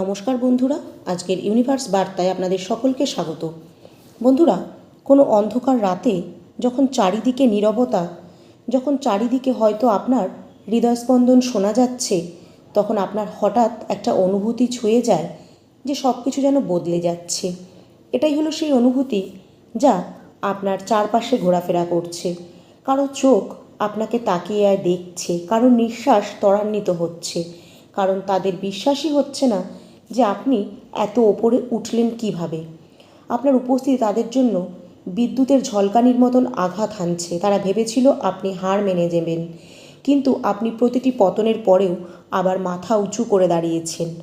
নমস্কার বন্ধুরা, আজকের ইউনিভার্স বার্তায় আপনাদের সকলকে স্বাগত। বন্ধুরা, কোনো অন্ধকার রাতে যখন চারিদিকে নীরবতা, যখন চারিদিকে হয়তো আপনার হৃদয়স্পন্দন শোনা যাচ্ছে, তখন আপনার হঠাৎ একটা অনুভূতি ছুঁয়ে যায় যে সব কিছু যেন বদলে যাচ্ছে। এটাই হলো সেই অনুভূতি যা আপনার চারপাশে ঘোরাফেরা করছে। কারও চোখ আপনাকে তাকিয়ে দেখছে, কারও নিঃশ্বাস ত্বরান্বিত হচ্ছে, কারণ তাদের বিশ্বাসই হচ্ছে না যে আপনি এত ওপরে উঠলেন কীভাবে? আপনার উপস্থিতি তাদের জন্য বিদ্যুতের ঝলকানির মতন আঘাত হানছে। তারা ভেবেছিল আপনি হার মেনে যাবেন কিন্তু আপনি প্রতিটি পতনের পরেও আবার মাথা উঁচু করে দাঁড়িয়েছেন।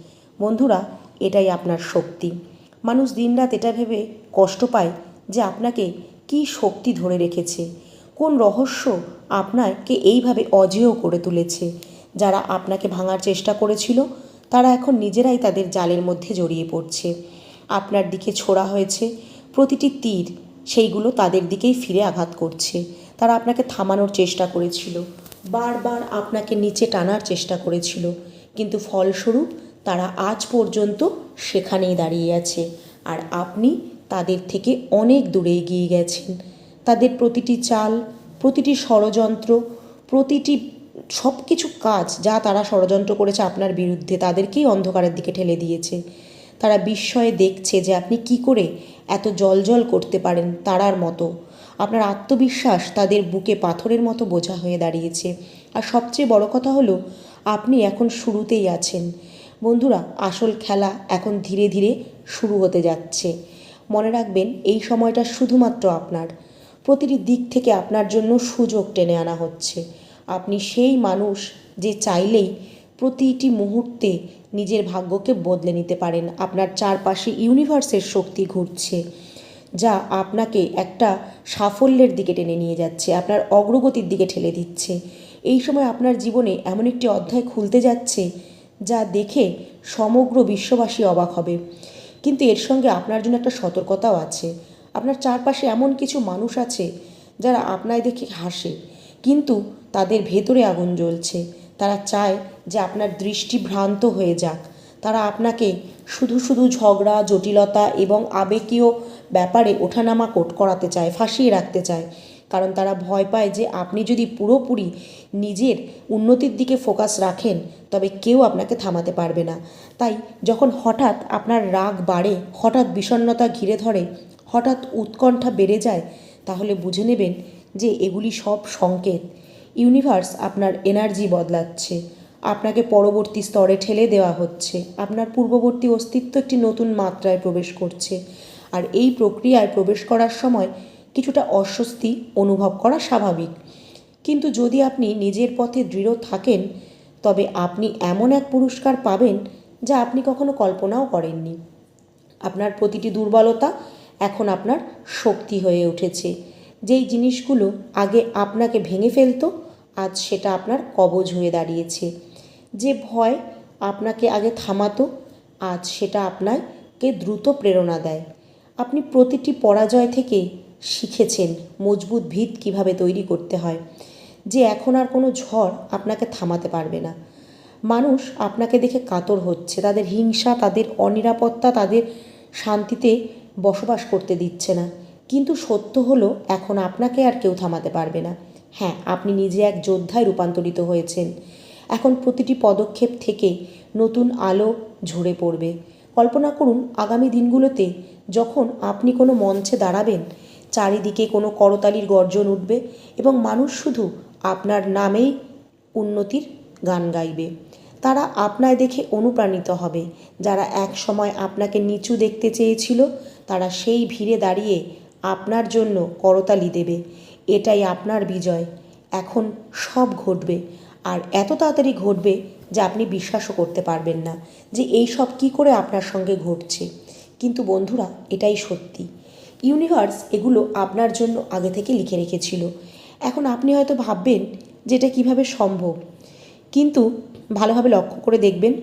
বন্ধুরা, এটাই আপনার শক্তি। মানুষ দিনরাত এটা ভেবে কষ্ট পায় যে আপনাকে কী শক্তি ধরে রেখেছে। কোন রহস্য আপনাকে এইভাবে অজেয় করে তুলেছে? যারা আপনাকে ভাঙার চেষ্টা করেছিল তারা এখন নিজেরাই তাদের জালের মধ্যে জড়িয়ে পড়ছে। আপনার দিকে ছোড়া হয়েছে, প্রতিটি তীর সেইগুলো তাদের দিকেই ফিরে আঘাত করছে। তারা আপনাকে থামানোর চেষ্টা করেছিল, বারবার আপনাকে নিচে টানার চেষ্টা করেছিল, কিন্তু ফলস্বরূপ তারা আজ পর্যন্ত সেখানেই দাঁড়িয়ে আছে আর আপনি তাদের থেকে অনেক দূরে এগিয়ে গেছেন। তাদের প্রতিটি চাল, প্রতিটি ষড়যন্ত্র, প্রতিটি সব কিছু কাজ যা তারা ষড়যন্ত্র করেছে আপনার বিরুদ্ধে তাদেরকেই অন্ধকারের দিকে ঠেলে দিয়েছে। তারা বিস্ময়ে দেখছে যে আপনি কি করে এত জলজল করতে পারেন তারার মতো। আপনার আত্মবিশ্বাস তাদের বুকে পাথরের মতো বোঝা হয়ে দাঁড়িয়েছে। আর সবচেয়ে বড় কথা হলো, আপনি এখন শুরুতেই আছেন। বন্ধুরা, আসল খেলা এখন ধীরে ধীরে শুরু হতে যাচ্ছে। মনে রাখবেন, এই সময়টা শুধুমাত্র আপনার। প্রতিটি দিক থেকে আপনার জন্য সুযোগ টেনে আনা হচ্ছে। আপনি সেই মানুষ যে চাইলেই প্রতিটি মুহূর্তে নিজের ভাগ্যকে বদলে নিতে পারেন। আপনার চারপাশে ইউনিভার্সের শক্তি ঘুরছে, যা আপনাকে একটা সাফল্যের দিকে টেনে নিয়ে যাচ্ছে, আপনার অগ্রগতির দিকে ঠেলে দিচ্ছে। এই সময় আপনার জীবনে এমন একটি অধ্যায় খুলতে যাচ্ছে, যা দেখে সমগ্র বিশ্ববাসী অবাক হবে। কিন্তু এর সঙ্গে আপনার জন্য একটা সতর্কতাও আছে। আপনার চারপাশে এমন কিছু মানুষ আছে, যারা আপনায় দেখে হাসে। কিন্তু তাদের ভেতরে আগুন জ্বলছে। তারা চায় যে আপনার দৃষ্টি ভ্রান্ত হয়ে যাক। তারা আপনাকে শুধু শুধু ঝগড়া, জটিলতা এবং আবেগীয় ব্যাপারে ওঠানামা কোট করাতে চায়, ফাঁসিয়ে রাখতে চায়। কারণ তারা ভয় পায় যে আপনি যদি পুরোপুরি নিজের উন্নতির দিকে ফোকাস রাখেন, তবে কেউ আপনাকে থামাতে পারবে না। তাই যখন হঠাৎ আপনার রাগ বাড়ে, হঠাৎ বিষণ্ণতা ঘিরে ধরে, হঠাৎ উৎকণ্ঠা বেড়ে যায়, তাহলে বুঝে নেবেন যে এগুলি সব সংকেত। ইউনিভার্স আপনার এনার্জি বদলাচ্ছে। আপনাকে পরবর্তী স্তরে ঠেলে দেওয়া হচ্ছে। আপনার পূর্ববর্তী অস্তিত্ব একটি নতুন মাত্রায় প্রবেশ করছে। আর এই প্রক্রিয়ায় প্রবেশ করার সময় কিছুটা অস্বস্তি অনুভব করা স্বাভাবিক। কিন্তু যদি আপনি নিজের পথে দৃঢ় থাকেন, তবে আপনি এমন এক পুরস্কার পাবেন যা আপনি কখনো কল্পনাও করেননি। আপনার প্রতিটি দুর্বলতা এখন আপনার শক্তি হয়ে উঠেছে। যেই জিনিসগুলো আগে আপনাকে ভেঙে ফেলতো, আজ সেটা আপনার কবজ হয়ে দাঁড়িয়েছে। যে ভয় আপনাকে আগে থামাতো, আজ সেটা আপনাকে দ্রুত প্রেরণা দেয়। আপনি প্রতিটি পরাজয় থেকে শিখেছেন মজবুত ভিত কীভাবে তৈরি করতে হয়, যে এখন আর কোনো ঝড় আপনাকে থামাতে পারবে না। মানুষ আপনাকে দেখে কাতর হচ্ছে, তাদের হিংসা, তাদের অনিরাপত্তা, তাদের শান্তিতে বসবাস করতে দিচ্ছে না। কিন্তু সত্য হলো, এখন আপনাকে আর কেউ থামাতে পারবে না। হ্যাঁ আপনি নিজে এক যোদ্ধায় রূপান্তরিত হয়েছেন। এখন প্রতিটি পদক্ষেপ থেকে নতুন আলো ঝরে পড়বে। কল্পনা করুন, আগামী দিনগুলোতে যখন আপনি কোনো মঞ্চে দাঁড়াবেন, চারিদিকে কোনো করতালির গর্জন উঠবে এবং মানুষ শুধু আপনার নামেই উন্নতির গান গাইবে। তারা আপনায় দেখে অনুপ্রাণিত হবে। যারা এক সময় আপনাকে নিচু দেখতে চেয়েছিল, তারা সেই ভিড়ে দাঁড়িয়ে আপনার জন্য করতালি দেবে। এটাই আপনার বিজয়। এখন সব ঘটবে। আর এত তাড়াতাড়ি ঘটবে যে আপনি বিশ্বাসও করতে পারবেন না যে এই সব কী করে আপনার সঙ্গে ঘটছে। কিন্তু বন্ধুরা, এটাই সত্যি। ইউনিভার্স এগুলো আপনার জন্য আগে থেকে লিখে রেখেছিল। এখন আপনি হয়তো ভাববেন যে এটা কীভাবে সম্ভব। কিন্তু ভালোভাবে লক্ষ্য করে দেখবেন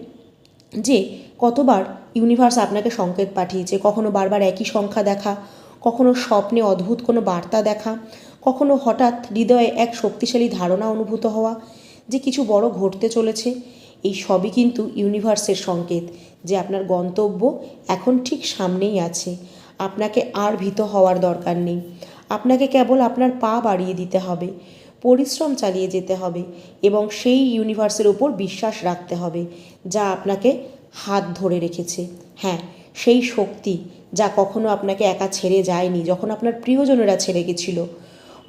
যে কতবার ইউনিভার্স আপনাকে সংকেত পাঠিয়েছে, কখনো বারবার একই সংখ্যা দেখা কখনো স্বপ্নে অদ্ভুত কোনো বার্তা দেখা, কখনো হঠাৎ হৃদয়ে এক শক্তিশালী ধারণা অনুভূত হওয়া যে কিছু বড় ঘটতে চলেছে, এই সবই কিন্তু ইউনিভার্সের সংকেত যে আপনার গন্তব্য এখন ঠিক সামনেই আছে। আপনাকে আর ভীত হওয়ার দরকার নেই। আপনাকে কেবল আপনার পা বাড়িয়ে দিতে হবে, পরিশ্রম চালিয়ে যেতে হবে এবং সেই ইউনিভার্সের ওপর বিশ্বাস রাখতে হবে যা আপনাকে হাত ধরে রেখেছে। হ্যাঁ সেই শক্তি যা কখনো আপনাকে একা ছেড়ে যায়নি, যখন আপনার প্রিয়জনেরা ছেড়ে গেছিল।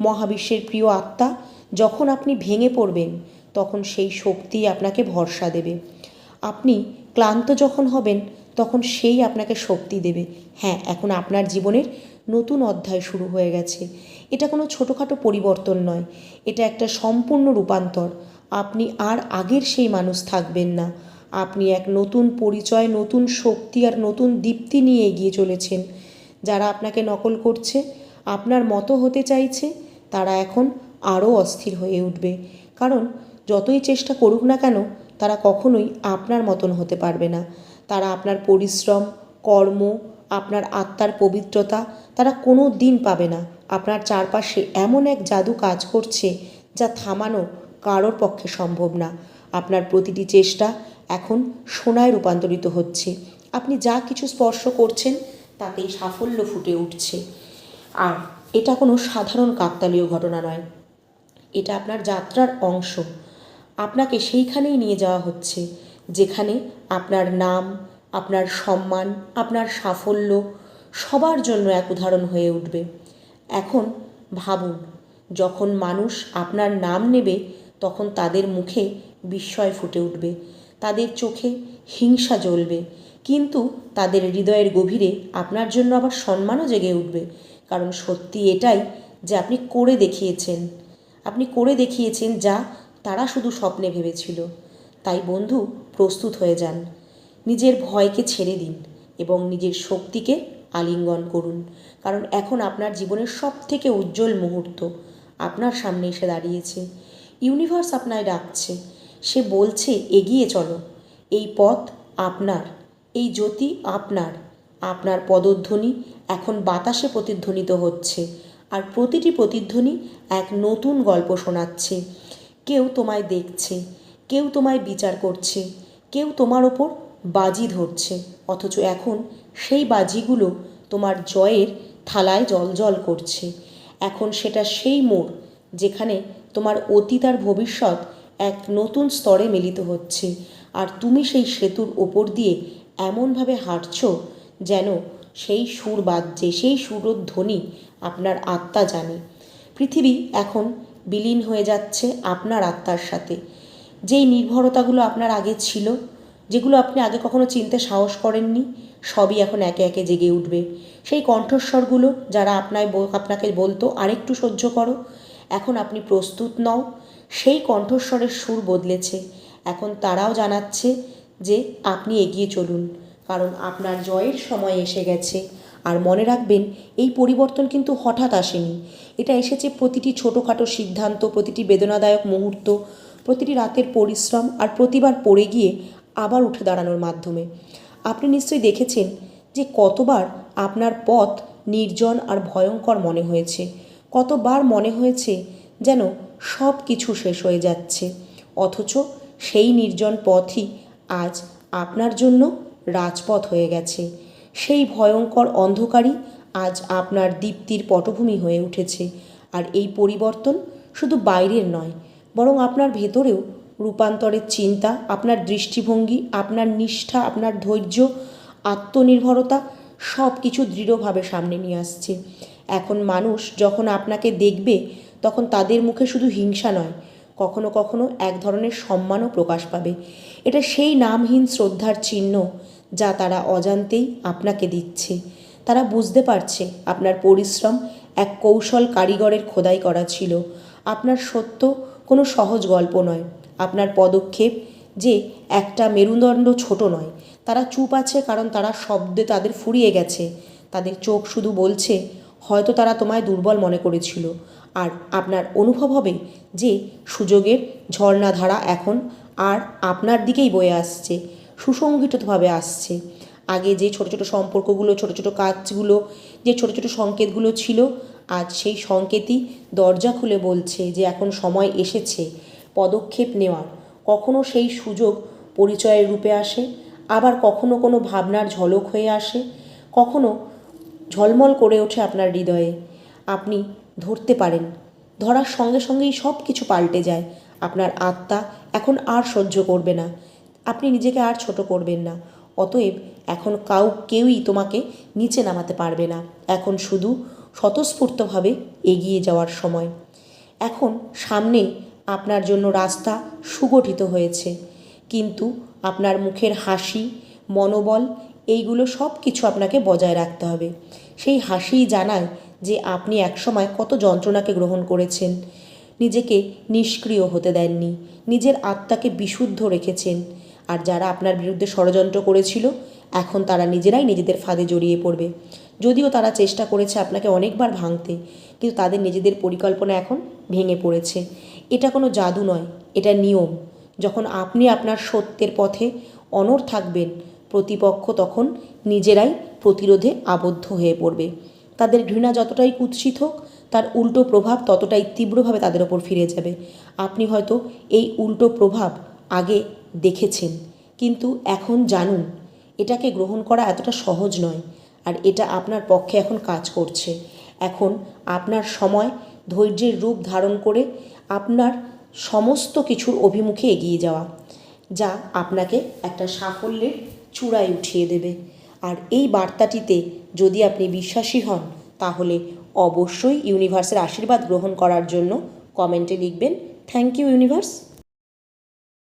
মহাবিশ্বের প্রিয় আত্মা যখন আপনি ভেঙে পড়বেন, তখন সেই শক্তি আপনাকে ভরসা দেবে। আপনি ক্লান্ত যখন হবেন, তখন সেই আপনাকে শক্তি দেবে। হ্যাঁ এখন আপনার জীবনের নতুন অধ্যায় শুরু হয়ে গেছে। এটা কোনো ছোটোখাটো পরিবর্তন নয়। এটা একটা সম্পূর্ণ রূপান্তর। আপনি আর আগের সেই মানুষ থাকবেন না। আপনি এক নতুন পরিচয়, নতুন শক্তি আর নতুন দীপ্তি নিয়ে এগিয়ে চলেছেন। যারা আপনাকে নকল করছে, আপনার মতো হতে চাইছে, তারা এখন আরও অস্থির হয়ে উঠবে। কারণ যতই চেষ্টা করুক না কেন, তারা কখনোই আপনার মতন হতে পারবে না। তারা আপনার পরিশ্রম, কর্ম, আপনার আত্মার পবিত্রতা, তারা কোনো দিন পাবে না। আপনার চারপাশে এমন এক জাদু কাজ করছে, যা থামানো কারোর পক্ষে সম্ভব না। আপনার প্রতিটি চেষ্টা এখন সোনায় রূপান্তরিত হচ্ছে। আপনি যা কিছু স্পর্শ করছেন, তাতেই সাফল্য ফুটে উঠছে। আর এটা কোনো সাধারণ কাকতালীয় ঘটনা নয়। এটা আপনার যাত্রার অংশ। আপনাকে সেইখানেই নিয়ে যাওয়া হচ্ছে, যেখানে আপনার নাম, আপনার সম্মান, আপনার সাফল্য সবার জন্য এক উদাহরণ হয়ে উঠবে। এখন ভাবুন, যখন মানুষ আপনার নাম নেবে, তখন তাদের মুখে বিস্ময় ফুটে উঠবে। তাদের চোখে হিংসা জ্বলবে। কিন্তু তাদের হৃদয়ের গভীরে আপনার জন্য আবার সম্মানও জেগে উঠবে। কারণ সত্যি এটাই যে আপনি করে দেখিয়েছেন। আপনি করে দেখিয়েছেন যা তারা শুধু স্বপ্নে ভেবেছিল। তাই বন্ধু, প্রস্তুত হয়ে যান। নিজের ভয়কে ছেড়ে দিন এবং নিজের শক্তিকে আলিঙ্গন করুন। কারণ এখন আপনার জীবনের সব থেকে উজ্জ্বল মুহূর্ত আপনার সামনে এসে দাঁড়িয়েছে। ইউনিভার্স আপনায় ডাকছে। সে বলছে, এগিয়ে চলো। এই পথ আপনার, এই জ্যোতি আপনার। আপনার পদধ্বনি এখন বাতাসে প্রতিধ্বনিত হচ্ছে আর প্রতিটি প্রতিধ্বনি এক নতুন গল্প শোনাচ্ছে। কেউ তোমায় দেখছে, কেউ তোমায় বিচার করছে, কেউ তোমার ওপর বাজি ধরছে, অথচ এখন সেই বাজিগুলো তোমার জয়ের থালায় জল করছে। এখন সেটা সেই মোড় যেখানে তোমার অতীত আর ভবিষ্যৎ এক নতুন স্তরে মিলিত হচ্ছে। আর তুমি সেই সেতুর ওপর দিয়ে এমনভাবে হাঁটছ যেন সেই সুর বাজছে, সেই সুরোর ধ্বনি আপনার আত্মা জানে। পৃথিবী এখন বিলীন হয়ে যাচ্ছে আপনার আত্মার সাথে। যেই নির্ভরতাগুলো আপনার আগে ছিল, যেগুলো আপনি আগে কখনো চিনতে সাহস করেননি, সবই এখন একে একে জেগে উঠবে। সেই কণ্ঠস্বরগুলো যারা আপনায় আপনাকে বলতো, আরেকটু সহ্য করো। এখন আপনি প্রস্তুত নও। সেই কণ্ঠস্বরের সুর বদলেছে। এখন তারাও জানাচ্ছে যে আপনি এগিয়ে চলুন, কারণ আপনার জয়ের সময় এসে গেছে। আর মনে রাখবেন, এই পরিবর্তন কিন্তু হঠাৎ আসেনি। এটা এসেছে প্রতিটি ছোটোখাটো সিদ্ধান্ত, প্রতিটি বেদনাদায়ক মুহূর্ত, প্রতিটি রাতের পরিশ্রম আর প্রতিবার পড়ে গিয়ে আবার উঠে দাঁড়ানোর মাধ্যমে। আপনি নিশ্চয়ই দেখেছেন যে কতবার আপনার পথ নির্জন আর ভয়ঙ্কর মনে হয়েছে। কতবার মনে হয়েছে যেন সব কিছু শেষ হয়ে যাচ্ছে। অথচ সেই নির্জন পথই আজ আপনার জন্য রাজপথ হয়ে গেছে। সেই ভয়ঙ্কর অন্ধকারই আজ আপনার দীপ্তির পটভূমি হয়ে উঠেছে। আর এই পরিবর্তন শুধু বাইরের নয়, বরং আপনার ভেতরেও রূপান্তরের চিন্তা, আপনার দৃষ্টিভঙ্গি, আপনার নিষ্ঠা, আপনার ধৈর্য, আত্মনির্ভরতা সব কিছু দৃঢ়ভাবে সামনে নিয়ে আসছে। এখন মানুষ যখন আপনাকে দেখবে তখন তাদের মুখে শুধু হিংসা নয়, কখনো কখনো এক ধরনের সম্মানও প্রকাশ পাবে। এটা সেই নামহীন শ্রদ্ধার চিহ্ন যা তারা অজান্তেই আপনাকে দিচ্ছে। তারা বুঝতে পারছে আপনার পরিশ্রম এক কৌশল কারিগরের খোদাই করা ছিল। আপনার সত্য কোনো সহজ গল্প নয়। আপনার পদক্ষেপ যে একটা মেরুদণ্ড ছোট নয়। তারা চুপ আছে কারণ তারা শব্দে তাদের ফুরিয়ে গেছে। তাদের চোখ শুধু বলছে, হয়তো তারা তোমায় দুর্বল মনে করেছিল। আর আপনার অনুভব হবে যে সুযোগের ঝর্ণাধারা এখন আর আপনার দিকেই বয়ে আসছে, সুসংগঠিতভাবে আসছে। আগে যে ছোটো ছোটো সম্পর্কগুলো, ছোটো ছোটো কাজগুলো, যে ছোটো ছোটো সংকেতগুলো ছিল, আজ সেই সংকেতই দরজা খুলে বলছে যে এখন সময় এসেছে পদক্ষেপ নেওয়ার। কখনো সেই সুযোগ পরিচয়ের রূপে আসে, আবার কখনো কোনো ভাবনার ঝলক হয়ে আসে, কখনো ঝলমল করে ওঠে আপনার হৃদয়ে। আপনি ধরতে পারেন। ধরার সঙ্গে সঙ্গেই সব কিছু পাল্টে যায়। আপনার আত্মা এখন আর সহ্য করবে না। আপনি নিজেকে আর ছোট করবেন না। অতএব এখন কাউ কেউই তোমাকে নিচে নামাতে পারবে না। এখন শুধু স্বতঃস্ফূর্তভাবে এগিয়ে যাওয়ার সময়। এখন সামনে আপনার জন্য রাস্তা সুগঠিত হয়েছে। কিন্তু আপনার মুখের হাসি, মনোবল, এইগুলো সব কিছু আপনাকে বজায় রাখতে হবে। সেই হাসিই জানায় যে আপনি একসময় কত যন্ত্রণাকে গ্রহণ করেছেন। নিজেকে নিষ্ক্রিয় হতে দেননি। নিজের আত্মাকে বিশুদ্ধ রেখেছেন। আর যারা আপনার বিরুদ্ধে ষড়যন্ত্র করেছিল, এখন তারা নিজেরাই নিজেদের ফাঁদে জড়িয়ে পড়বে। যদিও তারা চেষ্টা করেছে আপনাকে অনেকবার ভাঙতে, কিন্তু তাদের নিজেদের পরিকল্পনা এখন ভেঙে পড়েছে। এটা কোনো জাদু নয়, এটা নিয়ম। যখন আপনি আপনার সত্যের পথে অনড় থাকবেন, প্রতিপক্ষ তখন নিজেরাই প্রতিরোধে আবদ্ধ হয়ে পড়বে। তাদের ঘৃণা যতটাই কুৎসিত হোক, তার উল্টো প্রভাব ততটাই তীব্রভাবে তাদের ওপর ফিরে যাবে। আপনি হয়তো এই উল্টো প্রভাব আগে দেখেছেন, কিন্তু এখন জানুন, এটাকে গ্রহণ করা এতটা সহজ নয়, আর এটা আপনার পক্ষে এখন কাজ করছে। এখন আপনার সময়, ধৈর্যের রূপ ধারণ করে আপনার সমস্ত কিছুর অভিমুখে এগিয়ে যাওয়া, যা আপনাকে একটা সাফল্যের চূড়ায় উঠিয়ে দেবে। আর এই বার্তাটিতে যদি আপনি বিশ্বাসী হন, তাহলে অবশ্যই ইউনিভার্সের আশীর্বাদ গ্রহণ করার জন্য কমেন্টে লিখবেন, থ্যাংক ইউ ইউনিভার্স।